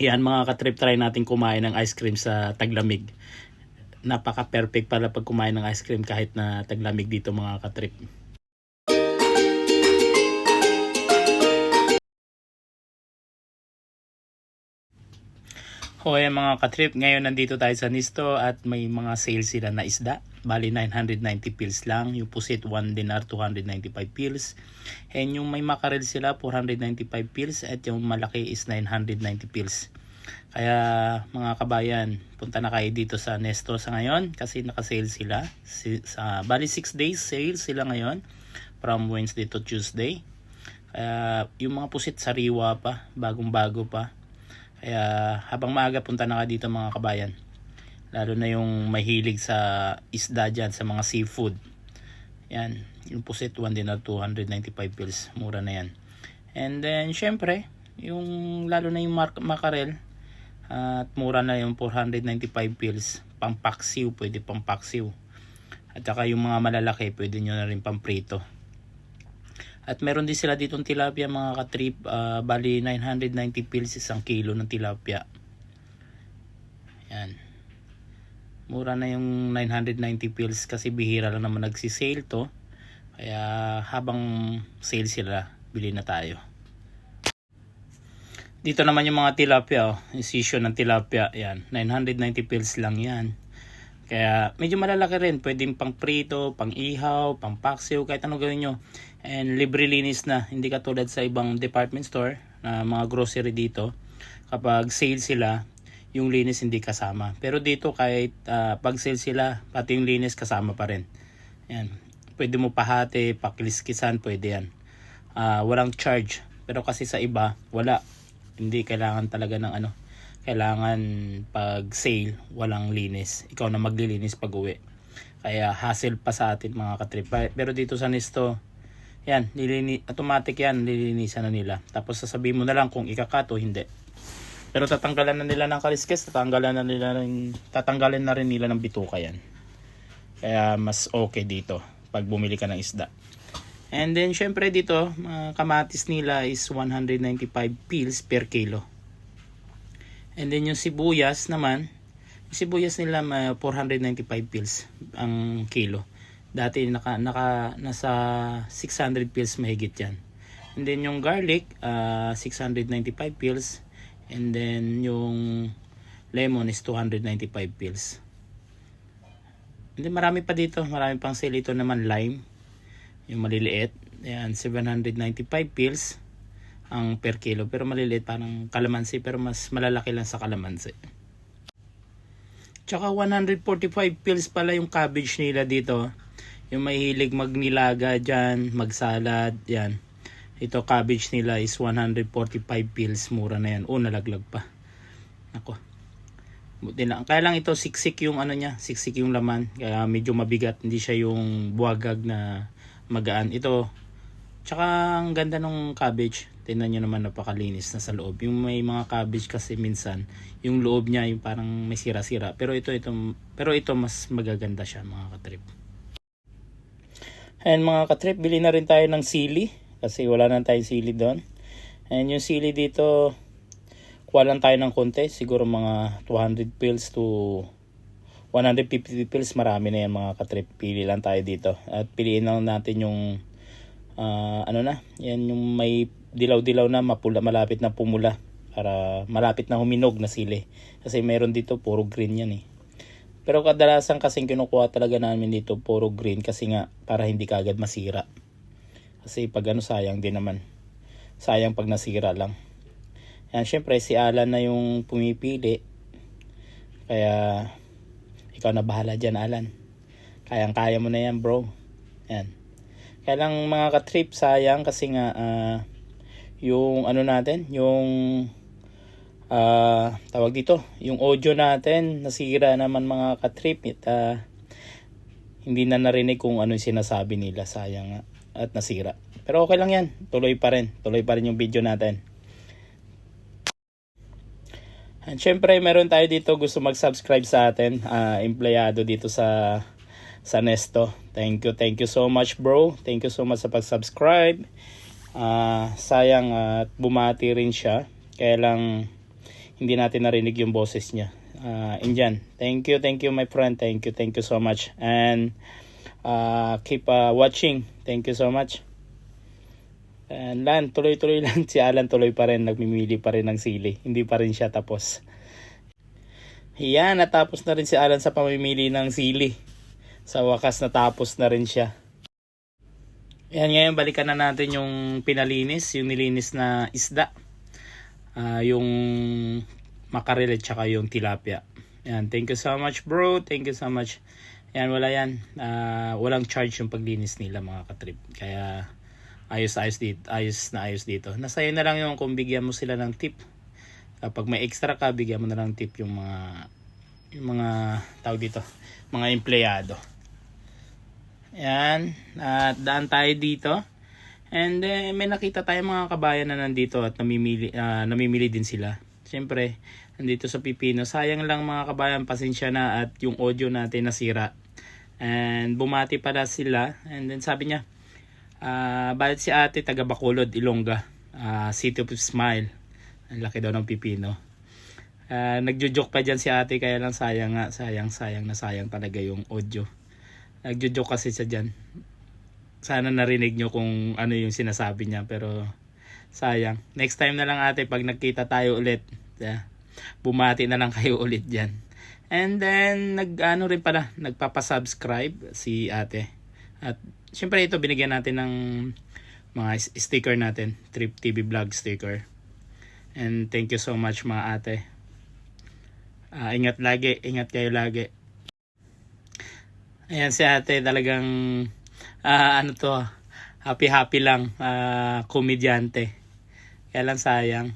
Yan mga katrip, try natin kumain ng ice cream sa taglamig. Napaka-perfect pala pag kumain ng ice cream kahit na taglamig dito mga katrip. Hoy mga katrip, ngayon nandito tayo sa Nisto at may mga sales sila na isda. Bali 990 pills lang, yung pusit 1 dinar 295 pills. And yung may makarel sila 495 pills at yung malaki is 990 pills. Kaya mga kabayan, punta na kayo dito sa Nesto sa ngayon kasi naka-sale sila. Si, sa, bali 6 days sale sila ngayon from Wednesday to Tuesday. Kaya yung mga pusit sariwa pa, bagong-bago pa. Kaya habang maaga punta na ka dito mga kabayan. Lalo na yung mahilig sa isda dyan, sa mga seafood. Yan, yung pusit 1 dinar 295 pills. Mura na yan. And then syempre, yung lalo na yung mar- makarel at mura na yung 495 pills. Pampaksiw, pwede pampaksiw. At saka yung mga malalaki, pwede nyo na rin pamprito. At meron din sila ditong tilapia mga katrip. ah, bali 990 pills isang kilo ng tilapia. Yan. Mura na yung 990 pills kasi bihira lang naman nagsisale to. Kaya habang sale sila, bili na tayo. Dito naman yung mga tilapia, oh. yung ng tilapia, yan. 990 pills lang yan. Kaya medyo malalaki rin, pwedeng pang prito, pang ihaw, pang paksiw, kahit anong gawin nyo. And libre linis na, hindi katulad sa ibang department store na mga grocery dito. Kapag sale sila, yung linis hindi kasama. Pero dito kahit ah, pag sale sila, pati yung linis kasama pa rin. Yan. Pwede mo pahati, pakiliskisan, pwede yan. Ah, walang charge. Pero kasi sa iba, wala. Hindi kailangan talaga ng ano. Kailangan pag sale, walang linis. Ikaw na maglilinis pag uwi. Kaya hassle pa sa atin mga katrip. Pero dito sa Nisto, yan, nilini, automatic yan, nililinisan na nila. Tapos sasabihin mo na lang kung ikakat o hindi. Pero tatanggalan na nila ng kaliskes, tatanggalan na nila ng, tatanggalan na rin nila ng bituka yan. Kaya mas okay dito pag bumili ka ng isda. And then syempre dito, mga kamatis nila is 195 pills per kilo. And then yung sibuyas naman, yung sibuyas nila may 495 pills ang kilo. Dati naka, naka, nasa 600 pills mahigit yan. And then yung garlic, ah, 695 pills. And then yung lemon is 295 pills. Then marami pa dito, marami pang sale. Ito naman lime, yung maliliit. Ayan, 795 pills ang per kilo. Pero maliliit, parang kalamansi. Pero mas malalaki lang sa kalamansi. Tsaka 145 pills pala yung cabbage nila dito. Yung mahilig magnilaga dyan, magsalad, yan. Ito cabbage nila is 145 pills. Mura na yan. O, nalaglag pa. Ako. Buti lang. Kaya lang ito siksik yung ano niya, siksik yung laman. Kaya medyo mabigat. Hindi siya yung buwagag na magaan. Ito, tsaka ang ganda ng cabbage. Tingnan nyo naman napakalinis na sa loob. Yung may mga cabbage kasi minsan, yung loob niya yung parang may sira-sira. Pero ito, ito, pero ito mas magaganda siya mga katrip. Ayan mga katrip, bili na rin tayo ng sili. Kasi wala na tayong sili doon. And yung sili dito, kuha lang tayo ng konti. Siguro mga 200 pills to 150 pills. Marami na yan mga katrip. Pili lang tayo dito. At piliin lang natin yung ah, ano na, yan yung may dilaw-dilaw na mapula, malapit na pumula para malapit na huminog na sili. Kasi meron dito puro green yan eh. Pero kadalasan kasing kinukuha talaga namin dito puro green kasi nga para hindi kagad masira. Kasi pag ano sayang din naman. Sayang pag nasira lang. Yan, syempre si Alan na yung pumipili. Kaya ikaw na bahala dyan Alan. Kayang-kaya mo na yan bro. Yan. Kaya lang mga ka-trip sayang kasi nga ah, yung ano natin, yung ah tawag dito, yung audio natin nasira naman mga ka-trip It, ah, hindi na narinig kung ano yung sinasabi nila sayang nga at nasira. Pero okay lang yan, tuloy pa rin, tuloy pa rin yung video natin. At syempre, meron tayo dito gusto mag-subscribe sa atin, ah, empleyado dito sa sa Nesto. Thank you, thank you so much bro. Thank you so much sa pag-subscribe. Ah, sayang at bumati rin siya. Kaya lang hindi natin narinig yung boses niya. Uh, Indian, thank you, thank you my friend, thank you, thank you so much. And uh, keep uh, watching, thank you so much. And Lan, tuloy-tuloy lang. Si Alan tuloy pa rin, nagmimili pa rin ng sili. Hindi pa rin siya tapos. Yan, natapos na rin si Alan sa pamimili ng sili. Sa wakas natapos na rin siya. Yan ngayon, balikan na natin yung pinalinis, yung nilinis na isda. Ah, yung makarel at saka yung tilapia. Yan, thank you so much bro, thank you so much. Yan, wala yan. Ah, walang charge yung paglinis nila mga katrip. Kaya ayos ayos dito, ayos na ayos dito. Nasa na lang yung kung bigyan mo sila ng tip. Kapag may extra ka, bigyan mo na lang tip yung mga yung mga tawag dito, mga empleyado. Yan, at daan tayo dito. And eh, may nakita tayo mga kabayan na nandito at namimili, ah, namimili din sila. Siyempre, nandito sa Pipino. Sayang lang mga kabayan, pasensya na at yung audio natin nasira. And bumati pala sila. And then sabi niya, ah bakit si ate taga Bacolod, Ilongga, ah, City of Smile. Ang laki daw ng Pipino. Ah, nagjo-joke pa dyan si ate kaya lang sayang nga, sayang, sayang na sayang talaga yung audio. Nagjo-joke kasi siya dyan. Sana narinig nyo kung ano yung sinasabi niya pero sayang. Next time na lang ate pag nagkita tayo ulit yeah, bumati na lang kayo ulit dyan. And then nag ano rin pala nagpapasubscribe si ate. At syempre ito binigyan natin ng mga sticker natin Trip TV vlog sticker. And thank you so much mga ate Ah, ingat lagi ingat kayo lagi ayan si ate talagang ah ano to, happy-happy lang, ah komedyante. Kaya lang sayang.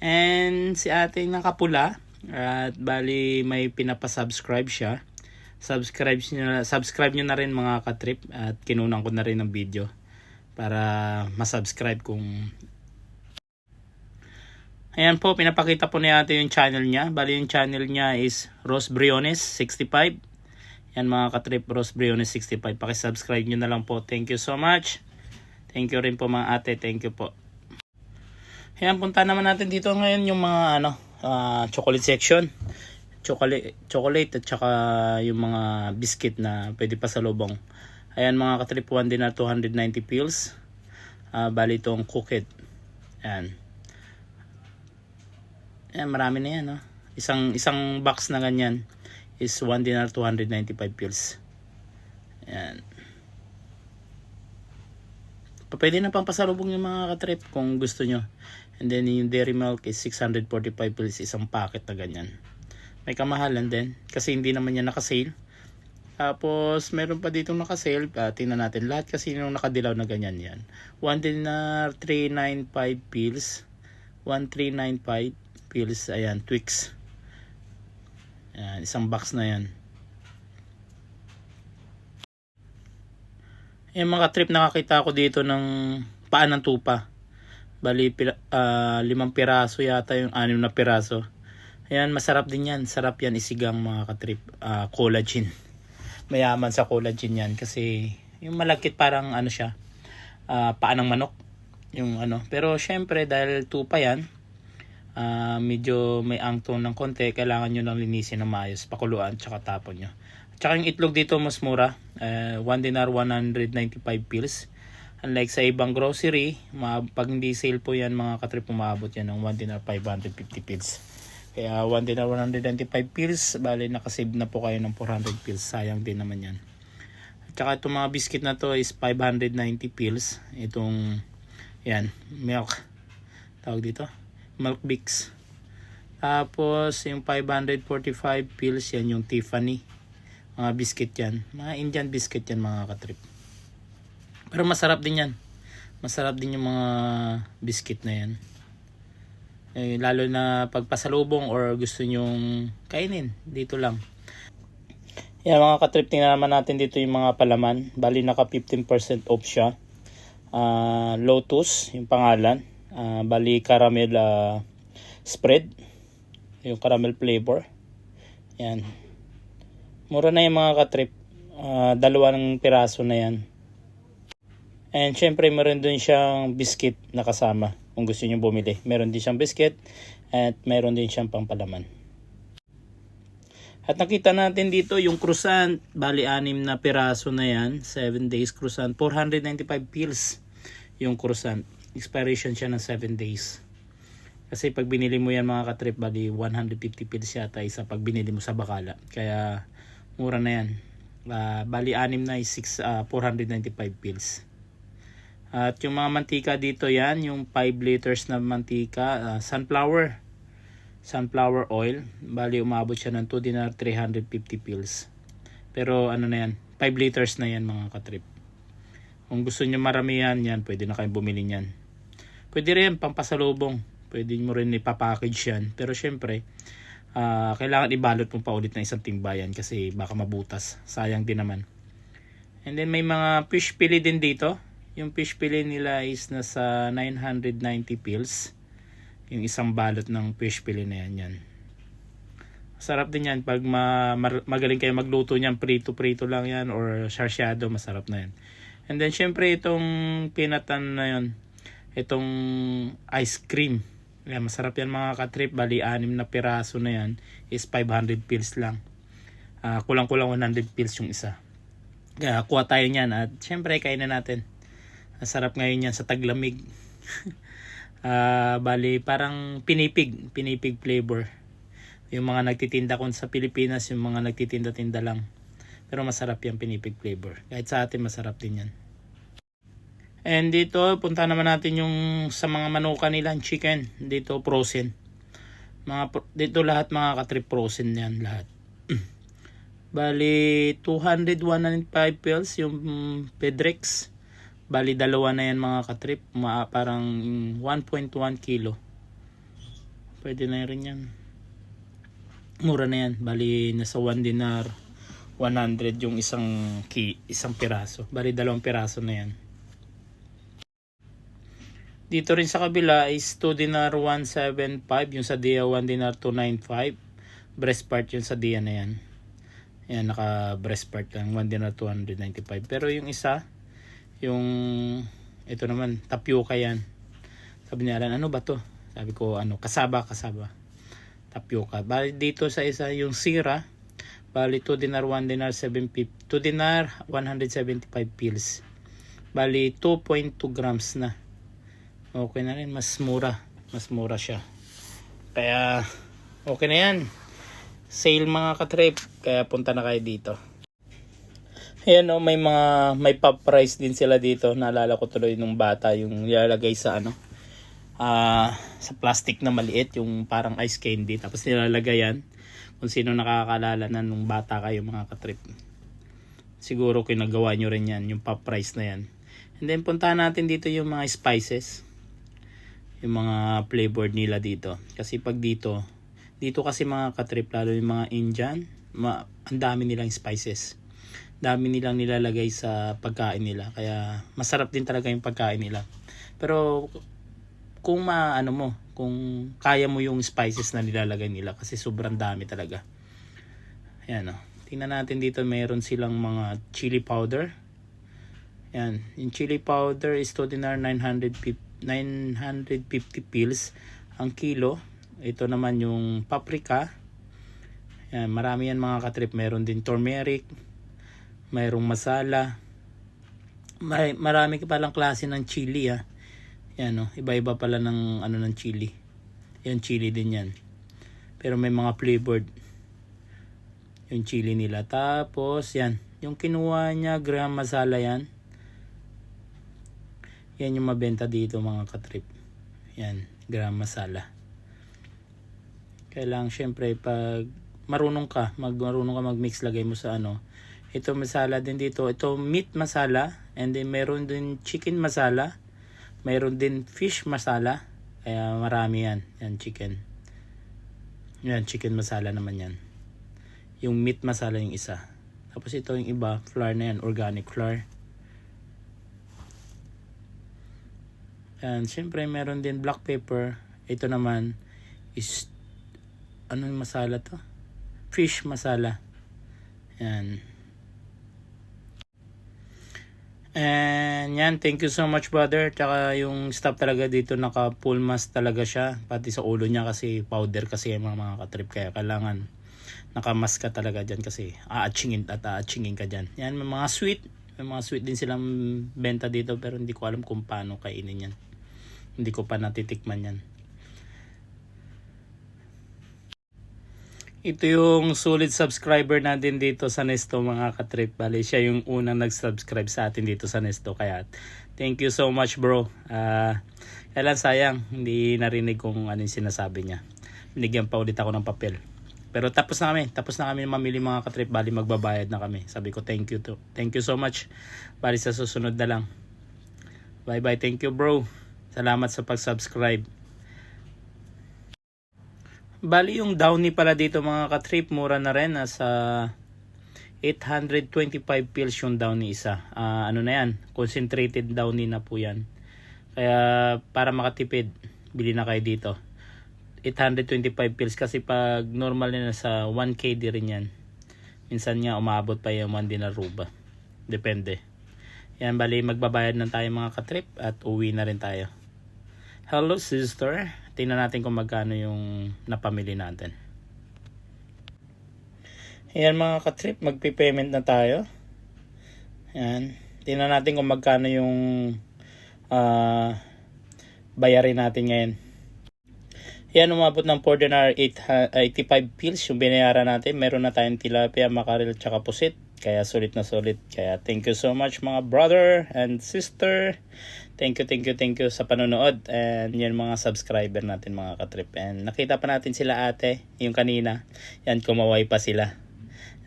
And si ate nakapula, at bali may pinapasubscribe siya. Subscribe niyo subscribe niyo na rin mga katrip at kinunan ko na rin ng video para masubscribe kung Ayan po, pinapakita po ni ate yung channel niya. Bali yung channel niya is Rose Briones 65. Yan mga katrip Rose Briones 65. Pakisubscribe nyo na lang po. Thank you so much. Thank you rin po mga ate. Thank you po. Yan, punta naman natin dito ngayon yung mga ano, ah, chocolate section. Chocolate, chocolate at saka yung mga biscuit na pwede pa sa lubong. Ayan mga katrip 1 din na 290 pills. Ah, bali itong cooked. Ayan. Ayan, marami na yan. No? Isang, isang box na ganyan is 1 dinar 295 pills. Ayan. Pwede na pang pasalubong yung mga katrip kung gusto nyo. And then yung dairy milk is 645 pills isang packet na ganyan. May kamahalan din kasi hindi naman yan nakasale. Tapos meron pa dito nakasale. Uh, tingnan natin lahat kasi yung nakadilaw na ganyan yan. 1 dinar 395 pills. 1395 pills. Ayan, Twix. Ayan, isang box na yan. Yung mga trip nakakita ko dito ng paan ng tupa. Bali, pira, ah, limang piraso yata yung anim na piraso. Ayan, masarap din yan. Sarap yan isigang mga katrip. ah, collagen. Mayaman sa collagen yan kasi yung malagkit parang ano siya, ah, paan ng manok. Yung ano. Pero syempre dahil tupa yan, ah medyo may angtong ng konti, kailangan nyo nang linisin ng maayos, pakuluan, tsaka tapon nyo. Tsaka yung itlog dito mas mura, uh, 1 dinar 195 pills. Unlike sa ibang grocery, pag hindi sale po yan mga katrip, umabot yan ng 1 dinar 550 pills. Kaya 1 dinar 195 pills, bali nakasave na po kayo ng 400 pills. Sayang din naman yan. At saka itong mga biscuit na to is 590 pills. Itong, yan, milk. Tawag dito? Milk Bix. Tapos, yung 545 pills, yan yung Tiffany. Mga biscuit yan. Mga Indian biscuit yan mga katrip. Pero masarap din yan. Masarap din yung mga biscuit na yan. Eh, lalo na pagpasalubong or gusto nyong kainin. Dito lang. Yan mga katrip, tingnan naman natin dito yung mga palaman. Bali naka 15% off siya. Ah, Lotus, yung pangalan. Ah, bali caramel ah, spread. Yung caramel flavor. Yan. Mura na yung mga katrip. Ah, dalawa ng piraso na yan. And syempre meron dun siyang biscuit na kasama. kung gusto niyo bumili. Meron din siyang biscuit at meron din siyang pampalaman. At nakita natin dito yung croissant, bali anim na piraso na yan, 7 days croissant, 495 pills yung croissant. Expiration siya ng 7 days. Kasi pag binili mo yan mga katrip, bali 150 pills yata isa pag binili mo sa Bakala. Kaya mura na yan. Ah, bali anim na is 6, ah, 495 pills. At yung mga mantika dito yan, yung 5 liters na mantika, ah, sunflower sunflower oil. Bali, umabot siya ng 2 dinar 350 pills. Pero ano na yan, 5 liters na yan mga katrip. Kung gusto nyo maramihan yan, pwede na kayong bumili yan. Pwede rin pampasalubong. Pwede mo rin ipapackage yan. Pero syempre, ah, kailangan ibalot mo pa ulit ng isang timbayan kasi baka mabutas. Sayang din naman. And then may mga fish pili din dito. Yung fish pili nila is nasa 990 pills yung isang balot ng fish fillet na yan yan. Masarap din yan pag ma, magaling kayo magluto niyan, prito-prito lang yan or sarsyado, masarap na yan. And then syempre itong pinatan na yan, itong ice cream. Yan, masarap yan mga katrip, bali anim na piraso na yan is 500 pills lang. Ah, kulang-kulang 100 pills yung isa. Kaya kuha tayo niyan at syempre kain na natin. Masarap ngayon yan sa taglamig. Ah, bali parang pinipig, pinipig flavor. Yung mga nagtitinda kun sa Pilipinas, yung mga nagtitinda-tinda lang. Pero masarap yung pinipig flavor. Kahit sa atin masarap din yan. And dito, punta naman natin yung sa mga manuka nila, ang chicken. Dito, frozen. Mga, dito lahat mga katrip frozen yan lahat. Bali, 200, 105 pills yung Pedrex. Bali, dalawa na yan mga katrip. Ma, parang 1.1 kilo. Pwede na rin yan. Mura na yan. Bali, nasa 1 dinar, 100 yung isang ki, isang piraso. Bali, dalawang piraso na yan. Dito rin sa kabila is 2 dinar 175. Yung sa Dia 1 dinar 295. Breast part yun sa Dia na yan. Yan, naka breast part lang. 1 dinar 295. Pero yung isa, yung ito naman tapioca yan sabi niya ano ba to sabi ko ano kasaba kasaba tapioca bali dito sa isa yung sira bali 2 dinar 1 dinar 750 2 dinar 175 pills bali 2.2 grams na okay na rin mas mura mas mura siya kaya okay na yan sale mga katrip kaya punta na kayo dito Ayan o, may mga, may pop price din sila dito. Naalala ko tuloy nung bata yung nilalagay sa ano, ah sa plastic na maliit, yung parang ice candy. Tapos nilalagay yan. Kung sino nakakalala na nung bata kayo mga katrip. Siguro kinagawa nyo rin yan, yung pop price na yan. And then puntahan natin dito yung mga spices. Yung mga flavored nila dito. Kasi pag dito, dito kasi mga katrip, lalo yung mga Indian, ma, ang dami nilang spices. Dami nilang nilalagay sa pagkain nila. Kaya masarap din talaga yung pagkain nila. Pero kung maano mo kung kaya mo yung spices na nilalagay nila kasi sobrang dami talaga. Ayan o tingnan natin dito meron silang mga chili powder. Yan yung chili powder is 2 dinar 950 950 pills ang kilo ito naman yung paprika yan marami yan mga katrip meron din turmeric mayroong masala. May, marami ka palang klase ng chili ah. Yan oh, iba-iba pala ng ano ng chili. Yan chili din yan. Pero may mga flavored yung chili nila. Tapos yan, yung kinuha niya gram masala yan. Yan yung mabenta dito mga katrip. Yan, gram masala. Kailangan syempre pag marunong ka, mag marunong ka mag-mix lagay mo sa ano, ito masala din dito. Ito meat masala. And then meron din chicken masala. Meron din fish masala. Kaya marami yan. Yan chicken. Yan chicken masala naman yan. Yung meat masala yung isa. Tapos ito yung iba. Flour na yan. Organic flour. Yan. Siyempre meron din black pepper. Ito naman is ano yung masala to? Fish masala. Yan. And yan, thank you so much brother. Tsaka yung staff talaga dito naka full mask talaga siya. Pati sa ulo niya kasi powder kasi yung mga, mga katrip. Kaya kailangan nakamask ka talaga dyan kasi aatsingin at aatsingin ka dyan. Yan, may mga sweet. May mga sweet din silang benta dito pero hindi ko alam kung paano kainin yan. Hindi ko pa natitikman yan. Ito yung solid subscriber natin dito sa Nesto mga katrip. Bali siya yung unang nag-subscribe sa atin dito sa Nesto. Kaya thank you so much bro. Ah, kailan sayang hindi narinig kung ano yung sinasabi niya. Binigyan pa ulit ako ng papel. Pero tapos na kami. Tapos na kami mamili mga katrip. Bali magbabayad na kami. Sabi ko thank you to. Thank you so much. Bali sa susunod na lang. Bye bye. Thank you bro. Salamat sa pag-subscribe. Bali yung downy pala dito mga katrip, mura na rin. Nasa 825 pills yung downy isa. Ah, ano na yan, concentrated downy na po yan. Kaya para makatipid, bili na kayo dito. 825 pills kasi pag normal na sa 1 KD rin yan. Minsan nga umabot pa yung 1 dinaruba. Depende. Yan bali magbabayad na tayo mga katrip at uwi na rin tayo. Hello sister. Tingnan natin kung magkano yung napamili natin. Ayan mga katrip, magpi-payment na tayo. Ayan. Tingnan natin kung magkano yung ah, bayarin natin ngayon. Yan, umabot ng 4 dinar 8, 85 pills yung binayaran natin. Meron na tayong tilapia, makarel, tsaka pusit. Kaya sulit na sulit. Kaya thank you so much mga brother and sister. Thank you, thank you, thank you sa panonood. And yan mga subscriber natin mga katrip. And nakita pa natin sila ate, yung kanina. Yan, kumaway pa sila.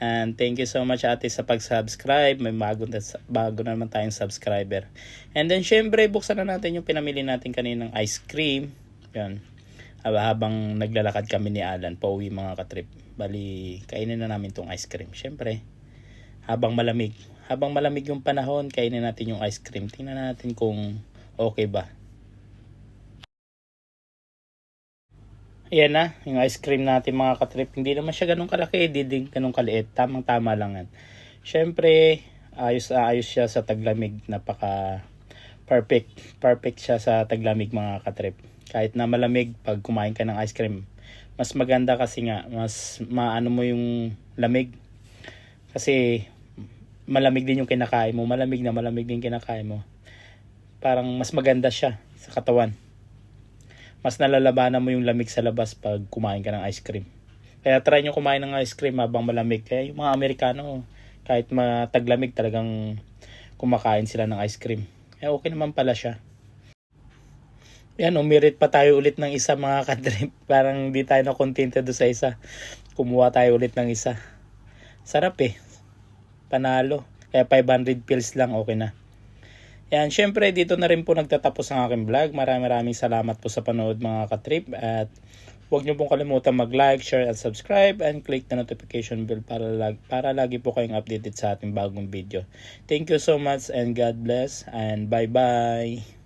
And thank you so much ate sa pag-subscribe. May bago bago na naman tayong subscriber. And then syempre, buksan na natin yung pinamili natin kaninang ice cream. Yan. Haba- Habang naglalakad kami ni Alan, pauwi mga katrip. Bali, kainin na namin tong ice cream. Syempre, habang malamig. Habang malamig yung panahon, kainin natin yung ice cream. Tingnan natin kung okay ba. Ayan na, yung ice cream natin mga katrip. Hindi naman siya ganun kalaki, hindi din ganun kaliit. Tamang-tama lang yan. Siyempre, ayos na ayos siya sa taglamig. Napaka perfect. Perfect siya sa taglamig mga katrip. Kahit na malamig, pag kumain ka ng ice cream, mas maganda kasi nga, mas maano mo yung lamig. Kasi malamig din yung kinakain mo. Malamig na malamig din kinakain mo. Parang mas maganda siya sa katawan mas nalalabanan mo yung lamig sa labas pag kumain ka ng ice cream. Kaya try nyo kumain ng ice cream habang malamig. Kaya yung mga Amerikano, kahit mataglamig talagang kumakain sila ng ice cream. Kaya okay naman pala siya. Yan, umirit pa tayo ulit ng isa mga kadrip. Parang di tayo na doon sa isa. Kumuha tayo ulit ng isa. Sarap eh. Panalo. Kaya 500 pills lang, okay na. Yan, syempre dito na rin po nagtatapos ang aking vlog. Maraming maraming salamat po sa panood mga katrip at huwag niyo pong kalimutan mag-like, share at subscribe and click the notification bell para, lag para lagi po kayong updated sa ating bagong video. Thank you so much and God bless and bye-bye!